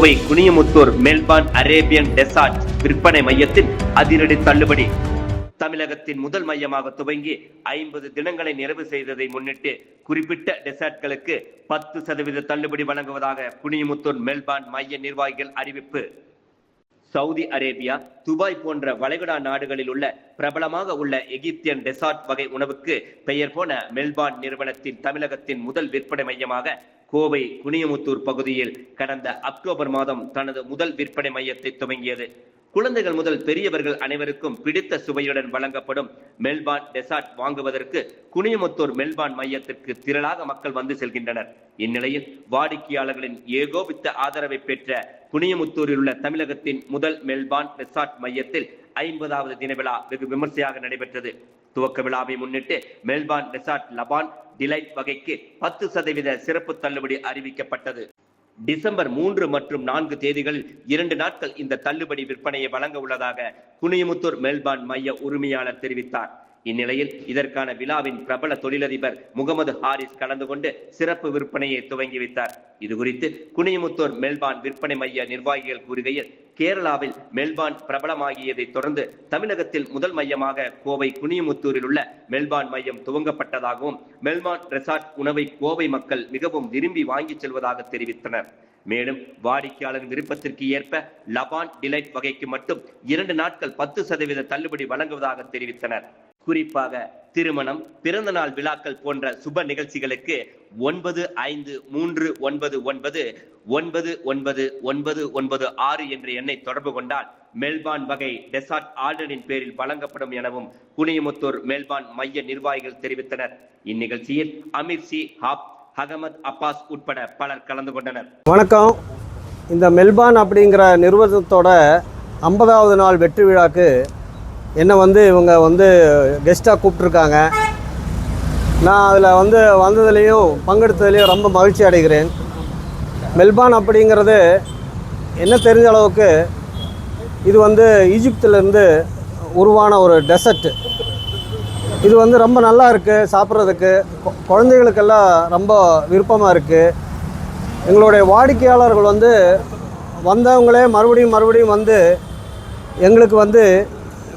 கோவை குனியமுத்தூர் மெல்பான் Arabian dessert விற்பனை மையத்தில் அதிரடி தள்ளுபடி. தமிழகத்தின் முதல் மையமாக துவங்கி ஐம்பது தினங்களை நிறைவு செய்ததை முன்னிட்டு குறிப்பிட்ட டெசர்ட்களுக்கு பத்து சதவீத தள்ளுபடி வழங்குவதாக குனியமுத்தூர் மெல்பார்ன் மைய நிர்வாகிகள் அறிவிப்பு. சவுதி அரேபியா துபாய் போன்ற வளைகுடா நாடுகளில் உள்ள பிரபலமாக உள்ள எகிப்தியன் டெசார்ட் வகை உணவுக்கு பெயர் போன மெல்பார்ன் நிறுவனத்தின் தமிழகத்தின் முதல் விற்பனை மையமாக கோவை குனியமுத்தூர் பகுதியில் கடந்த அக்டோபர் மாதம் தனது முதல் விற்பனை மையத்தை துவங்கியது. குழந்தைகள் முதல் பெரியவர்கள் அனைவருக்கும் பிடித்த சுவையுடன் வழங்கப்படும் மெல்பார்ன் டெசார்ட் வாங்குவதற்கு குனியமுத்தூர் மெல்பான் மையத்திற்கு திரளாக மக்கள் வந்து செல்கின்றனர். இந்நிலையில் வாடிக்கையாளர்களின் ஏகோபித்த ஆதரவை பெற்ற குனியமுத்தூரில் உள்ள தமிழகத்தின் முதல் மெல்பான் ரெசார்ட் மையத்தில் ஐம்பதாவது தின விழா வெகு விமர்சையாக நடைபெற்றது. துவக்க விழாவை முன்னிட்டு மெல்பார்ன் ரிசார்ட் லபான் டிலைட் வகைக்கு பத்து சதவீத சிறப்பு தள்ளுபடி அறிவிக்கப்பட்டது. டிசம்பர் மூன்று மற்றும் நான்கு தேதிகளில் இரண்டு நாட்கள் இந்த தள்ளுபடி விற்பனையை வழங்க உள்ளதாக குனியமுத்தூர் மெல்பார்ன் மைய உரிமையாளர் தெரிவித்தார். இந்நிலையில் இதற்கான விழாவின் பிரபல தொழிலதிபர் முகமது ஹாரிஸ் கலந்து கொண்டு சிறப்பு விற்பனையை துவங்கி வைத்தார். இது குறித்து குனியமுத்தூர் மெல்பான் விற்பனை மைய நிர்வாகிகள் கூறுகையில் கேரளாவில் மெல்பான் பிரபலமாகியதை தொடர்ந்து தமிழகத்தில் முதல் மையமாக கோவை குனியமுத்தூரில் உள்ள மெல்பார்ன் மையம் துவங்கப்பட்டதாகவும் மெல்பான் ரெசார்ட் உணவை கோவை மக்கள் மிகவும் விரும்பி வாங்கிச் செல்வதாக தெரிவித்தனர். மேலும் வாடிக்கையாளர் விருப்பத்திற்கு ஏற்ப லபான் டிலைட் வகைக்கு மட்டும் இரண்டு நாட்கள் பத்து சதவீத தள்ளுபடி வழங்குவதாக தெரிவித்தனர். குறிப்பாக திருமணம் பிறந்தநாள் விழாக்கள் போன்ற சுப நிகழ்ச்சிகளுக்கு ஒன்பது ஐந்து மூன்று ஒன்பது ஒன்பது ஒன்பது ஒன்பது ஒன்பது ஒன்பது ஆறு என்ற எண்ணை தொடர்பு கொண்டால் மெல்பான் வகை டெசார்ட் ஆர்டரின் பேரில் வழங்கப்படும் எனவும் குனியமுத்தூர் மெல்பான் மைய நிர்வாகிகள் தெரிவித்தனர். இந்நிகழ்ச்சியில் அமீர் சி. ஹாப் அகமது அப்பாஸ் உட்பட பலர் கலந்து கொண்டனர். வணக்கம். இந்த மெல்பான் அப்படிங்கிற நிறுவனத்தோட ஐம்பதாவது நாள் வெற்றி விழாக்கு என்னை வந்து இவங்க வந்து கெஸ்ட்டாக கூப்பிட்ருக்காங்க நான் அதில் வந்து வந்ததுலேயும் பங்கெடுத்ததுலேயும் ரொம்ப மகிழ்ச்சி அடைகிறேன். மெல்பான் அப்படிங்கிறது என்ன தெரிஞ்ச அளவுக்கு இது வந்து ஈஜிப்திலேருந்து உருவான ஒரு டெசர்ட் இது வந்து ரொம்ப நல்லா இருக்குது சாப்பிட்றதுக்கு. குழந்தைகளுக்கெல்லாம் ரொம்ப விருப்பமாக இருக்குது எங்களுடைய வாடிக்கையாளர்கள் வந்து வந்தவங்களே மறுபடியும் மறுபடியும் வந்து எங்களுக்கு வந்து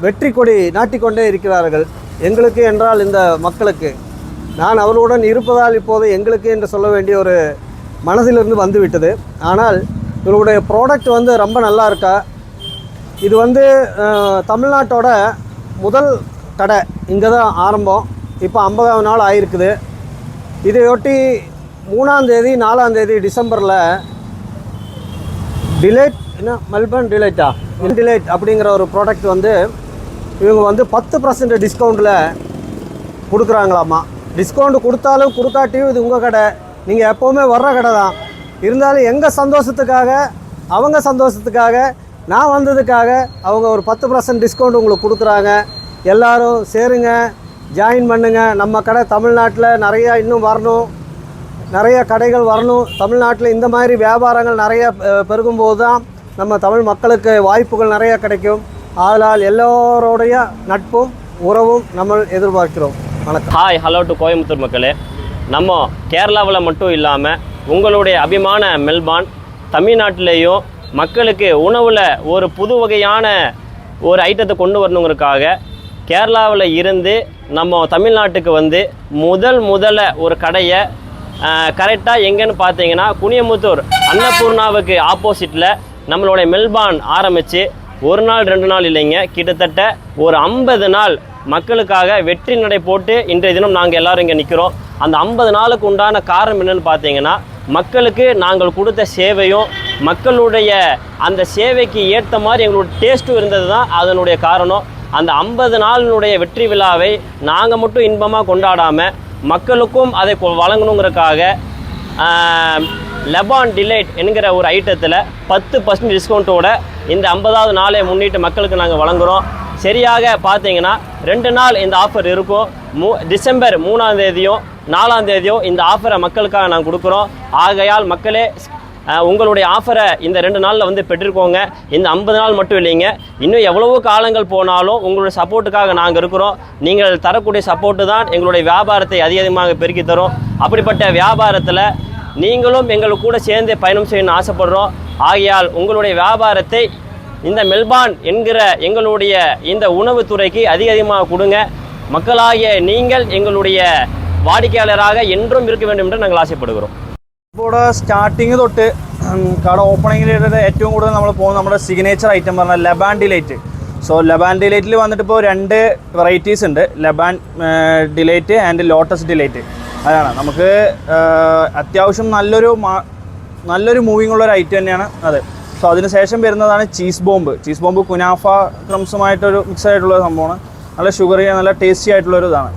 வெற்றி கொடி நாட்டிக்கொண்டே இருக்கிறார்கள். எங்களுக்கு என்றால் இந்த மக்களுக்கு நான் அவர்களுடன் இருப்பதால் இப்போது எங்களுக்கு என்று சொல்ல வேண்டிய ஒரு மனதிலிருந்து வந்துவிட்டது. ஆனால் இவருடைய ப்ராடக்ட் வந்து ரொம்ப நல்லா இருக்கா? இது வந்து தமிழ்நாட்டோட முதல் கடை. இங்கே தான் ஆரம்பம். இப்போ ஐம்பதாவது நாள் ஆயிருக்குது. இதையொட்டி மூணாம் தேதி நாலாம் தேதி டிசம்பரில் டிலைட் என்ன மெல்பர்ன் டிலைட்டா டிலைட் அப்படிங்கிற ஒரு ப்ராடக்ட் வந்து இவங்க வந்து பத்து பர்சன்ட் டிஸ்கவுண்ட்டில் கொடுக்குறாங்களாம்மா. டிஸ்கவுண்ட் கொடுத்தாலும் கொடுக்காட்டியும் இது உங்கள் கடை. நீங்கள் எப்போவுமே வர்ற கடை தான். இருந்தாலும் எங்கள் சந்தோஷத்துக்காக அவங்க சந்தோஷத்துக்காக நான் வந்ததுக்காக அவங்க ஒரு பத்து பர்சன்ட் டிஸ்கவுண்ட் உங்களுக்கு கொடுக்குறாங்க. எல்லோரும் சேருங்க ஜாயின் பண்ணுங்க. நம்ம கடை தமிழ்நாட்டில் நிறையா இன்னும் வரணும். நிறைய கடைகள் வரணும். தமிழ்நாட்டில் இந்த மாதிரி வியாபாரங்கள் நிறைய பெருகும்போது தான் நம்ம தமிழ் மக்களுக்கு வாய்ப்புகள் நிறையா கிடைக்கும். ஆதலால் எல்லோருடைய நட்பும் உறவும் நம்ம எதிர்பார்க்கிறோம். வணக்கம். ஹாய் ஹலோ டு கோயம்புத்தூர் மக்களே. நம்ம கேரளாவில் மட்டும் இல்லாமல் உங்களுடைய அபிமான மெல்பான் தமிழ்நாட்டிலேயும் மக்களுக்கு உணவில் ஒரு புது வகையான ஒரு ஐட்டத்தை கொண்டு வரணுங்கிறதுக்காக கேரளாவில் இருந்து நம்ம தமிழ்நாட்டுக்கு வந்து முதல் முதல்ல ஒரு கடையை கரெக்டாக எங்கேன்னு பார்த்தீங்கன்னா குனியமுத்தூர் அன்னபூர்ணாவுக்கு ஆப்போசிட்டில் நம்மளுடைய மெல்பான் ஆரம்பித்து ஒரு நாள் ரெண்டு நாள் இல்லைங்க. கிட்டத்தட்ட ஒரு ஐம்பது நாள் மக்களுக்காக வெற்றி நடை போட்டு இன்றைய தினம் நாங்கள் எல்லாரும் இங்கே நிற்கிறோம் அந்த ஐம்பது நாளுக்கு உண்டான காரணம் என்னென்னு பார்த்தீங்கன்னா மக்களுக்கு நாங்கள் கொடுத்த சேவையும் மக்களுடைய அந்த சேவைக்கு ஏற்ற மாதிரி எங்களோட டேஸ்ட்டும் இருந்தது தான் அதனுடைய காரணம். அந்த ஐம்பது நாளினுடைய வெற்றி விழாவை நாங்கள் மட்டும் இன்பமாக கொண்டாடாமல் மக்களுக்கும் அதை கொ- வழங்கணுங்கிறதுக்காக லெபான் டிலைட் என்கிற ஒரு ஐட்டத்தில் பத்து பர்சன்ட் டிஸ்கவுண்ட்டோட இந்த ஐம்பதாவது நாளை முன்னிட்டு மக்களுக்கு நாங்கள் வழங்குகிறோம் சரியாக பார்த்தீங்கன்னா ரெண்டு நாள் இந்த ஆஃபர் இருக்கும். மூ டிசம்பர் மூணாம் தேதியும் நாலாம் தேதியும் இந்த ஆஃபரை மக்களுக்காக நாங்கள் கொடுக்குறோம். ஆகையால் மக்களே உங்களுடைய ஆஃபரை இந்த ரெண்டு நாளில் வந்து பெற்றிருக்கோங்க. இந்த ஐம்பது நாள் மட்டும் இல்லைங்க. இன்னும் எவ்வளவோ காலங்கள் போனாலும் உங்களுடைய சப்போர்ட்டுக்காக நாங்கள் இருக்கிறோம். நீங்கள் தரக்கூடிய சப்போர்ட்டு தான் எங்களுடைய வியாபாரத்தை அதிக அதிகமாக பெருக்கி தரும். அப்படிப்பட்ட வியாபாரத்தில் நீங்களும் எங்கள் கூட சேர்ந்து பயணம் செய்யணும்னு ஆசைப்படுறோம் ஆகையால் உங்களுடைய வியாபாரத்தை இந்த மெல்பான் என்கிற எங்களுடைய இந்த உணவுத்துறைக்கு அதிக அதிகமாக கொடுங்க மக்களாகிய நீங்கள் எங்களுடைய வாடிக்கையாளராக என்றும் இருக்க வேண்டும் என்று நாங்கள் ஆசைப்படுகிறோம் ഇപ്പോൾ ഇവിടെ സ്റ്റാർട്ടിങ് തൊട്ട് ഉം, കട ഓപ്പണിങ്ങിൽ ഏറ്റവും കൂടുതൽ നമ്മൾ പോകുന്നത് നമ്മുടെ സിഗ്നേച്ചർ ഐറ്റം പറഞ്ഞാൽ ലബാൻ ഡിലൈറ്റ് സോ ലബാൻ ഡിലൈറ്റിൽ വന്നിട്ട് ഇപ്പോൾ രണ്ട് വെറൈറ്റീസ് ഉണ്ട് Laban delight and Lotus delight അതാണ്. നമുക്ക് അത്യാവശ്യം നല്ലൊരു നല്ലൊരു മൂവിങ് ഉള്ള ഒരു ഐറ്റം തന്നെയാണ് അത്. സോ അതിന് ശേഷം വരുന്നതാണ് cheese bomb cheese bomb kunafa ക്രംസുമായിട്ടൊരു മിക്സ് ആയിട്ടുള്ള സംഭവമാണ്. നല്ല ഷുഗറി നല്ല ടേസ്റ്റി ആയിട്ടുള്ള ഒരു ഇതാണ്.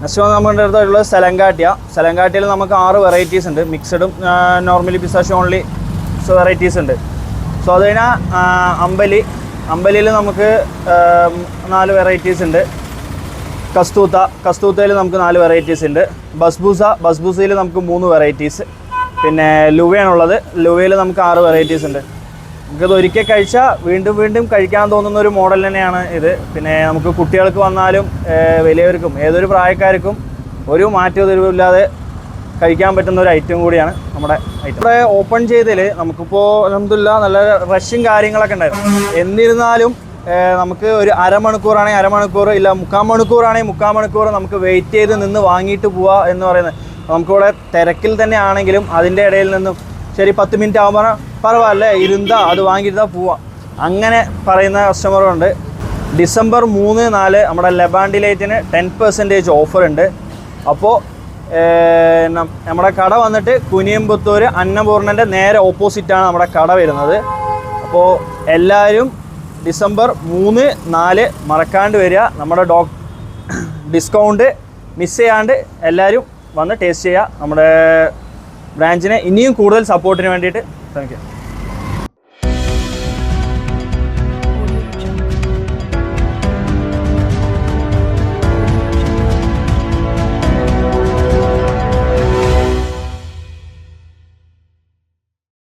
നെക്സ്റ്റ് വന്ന് നമ്മുടെ അടുത്തുള്ളത് സെലങ്കാട്ടിയ. സെലങ്കാട്ടിയിൽ നമുക്ക് ആറ് വെറൈറ്റീസ് ഉണ്ട്. മിക്സഡും നോർമലി പിസ്താഷ്യോ ഓൺലി വെറൈറ്റീസ് ഉണ്ട്. സോ അത് കഴിഞ്ഞാൽ അമ്പലി. അമ്പലിയിൽ നമുക്ക് നാല് വെറൈറ്റീസ് ഉണ്ട്. കസ്തൂത്ത കസ്തൂത്തയിൽ നമുക്ക് നാല് വെറൈറ്റീസ് ഉണ്ട്. ബസ്ബൂസ ബസ്ബൂസയിൽ നമുക്ക് മൂന്ന് വെറൈറ്റീസ് പിന്നെ ലുവയാണുള്ളത്. ലുവയിൽ നമുക്ക് ആറ് വെറൈറ്റീസ് ഉണ്ട്. നമുക്കത് ഒരിക്കൽ കഴിച്ചാൽ വീണ്ടും വീണ്ടും കഴിക്കാൻ തോന്നുന്ന ഒരു മോഡൽ തന്നെയാണ് ഇത്. പിന്നെ നമുക്ക് കുട്ടികൾക്ക് വന്നാലും വലിയവർക്കും ഏതൊരു പ്രായക്കാർക്കും ഒരു മാറ്റവും ഇല്ലാതെ കഴിക്കാൻ പറ്റുന്ന ഒരു ഐറ്റം കൂടിയാണ് നമ്മുടെ ഐറ്റം ഇവിടെ ഓപ്പൺ ചെയ്തതിൽ നമുക്കിപ്പോൾ അലഹമില്ല നല്ല റഷും കാര്യങ്ങളൊക്കെ ഉണ്ടായിരുന്നു. എന്നിരുന്നാലും നമുക്ക് ഒരു അരമണിക്കൂറാണെങ്കിൽ അരമണിക്കൂർ ഇല്ല മുക്കാൽ മണിക്കൂറാണെങ്കിൽ മുക്കാൽ മണിക്കൂർ നമുക്ക് വെയിറ്റ് ചെയ്ത് നിന്ന് വാങ്ങിയിട്ട് പോവുക എന്ന് പറയുന്നത്. നമുക്കിവിടെ തിരക്കിൽ തന്നെ ആണെങ്കിലും അതിന്റെ ഇടയിൽ നിന്നും ശരി പത്ത് മിനിറ്റ് ആകുമ്പോൾ പറവാല്ല ഇരുന്നാ അത് വാങ്ങിയിരുന്നാ പോവാം. അങ്ങനെ പറയുന്ന കസ്റ്റമറുണ്ട് ഡിസംബർ മൂന്ന് നാല് നമ്മുടെ ലെബാൻഡിലേറ്റിന് ടെൻ പെർസെന്റേജ് ഓഫർ ഉണ്ട്. അപ്പോൾ നമ്മുടെ കട വന്നിട്ട് കുനിയമ്പത്തൂർ അന്നപൂർണന്റെ നേരെ ഓപ്പോസിറ്റാണ് നമ്മുടെ കട വരുന്നത്. അപ്പോൾ എല്ലാവരും ഡിസംബർ മൂന്ന് നാല് മറക്കാണ്ട് വരിക. നമ്മുടെ ഡോ ഡിസ്കൗണ്ട് മിസ് ചെയ്യാണ്ട് എല്ലാവരും വന്ന് ടേസ്റ്റ് ചെയ്യുക. നമ്മുടെ ബ്രാഞ്ചിനെ ഇനിയും കൂടുതൽ സപ്പോർട്ടിന് വേണ്ടിയിട്ട് ശ്രമിക്കുക